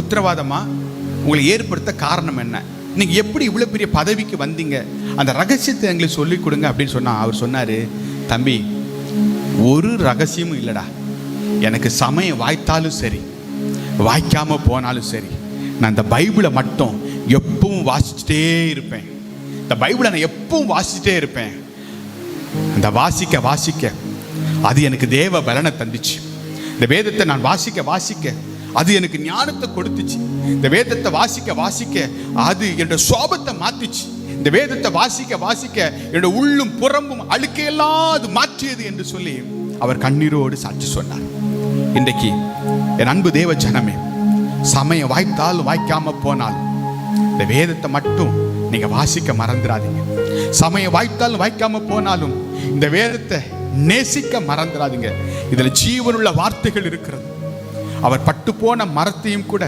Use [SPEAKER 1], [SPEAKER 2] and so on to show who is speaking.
[SPEAKER 1] உத்தரவாதமா உங்களை ஏற்படுத்த காரணம் என்ன? நீங்க எப்படி இவ்வளவு பெரிய பதவிக்கு வந்தீங்க? அந்த ரகசியத்தை எங்களுக்கு சொல்லிக் கொடுங்க அப்படின்னு சொன்னா அவர் சொன்னாரு தம்பி ஒரு ரகசியமும் இல்லடா. எனக்கு சமயம் வாய்த்தாலும் சரி வாய்க்காம போனாலும் சரி நான் இந்த பைபிளை மட்டும் எப்பவும் வாசிச்சுட்டே இருப்பேன். இந்த பைபிளை நான் எப்பவும் வாசிச்சுட்டே இருப்பேன். அந்த வாசிக்க வாசிக்க அது எனக்கு தேவ பலனை தந்துச்சு. இந்த வேதத்தை நான் வாசிக்க வாசிக்க அது எனக்கு ஞானத்தை கொடுத்துச்சு. இந்த வேதத்தை வாசிக்க வாசிக்க அது என்னோட சோபத்தை மாத்துச்சு. இந்த வேதத்தை வாசிக்க வாசிக்க என்னோட உள்ளும் புறம்பும் அழுக்கையெல்லாம் அது மாற்றியது என்று சொல்லி அவர் கண்ணீரோடு சாட்சி சொன்னார். இன்றைக்கு என் அன்பு தேவ ஜனமே சமயம் வாய்த்தாலும் வாய்க்காம போனாலும் இந்த வேதத்தை மட்டும் நீங்க வாசிக்க மறந்துடாதீங்க. சமயம் வாய்த்தாலும் வாய்க்காம போனாலும் இந்த வேதத்தை நேசிக்க மறந்துடாதீங்க. இதுல ஜீவனுள்ள வார்த்தைகள் இருக்கிறது. அவர் பட்டு போன மரத்தையும் கூட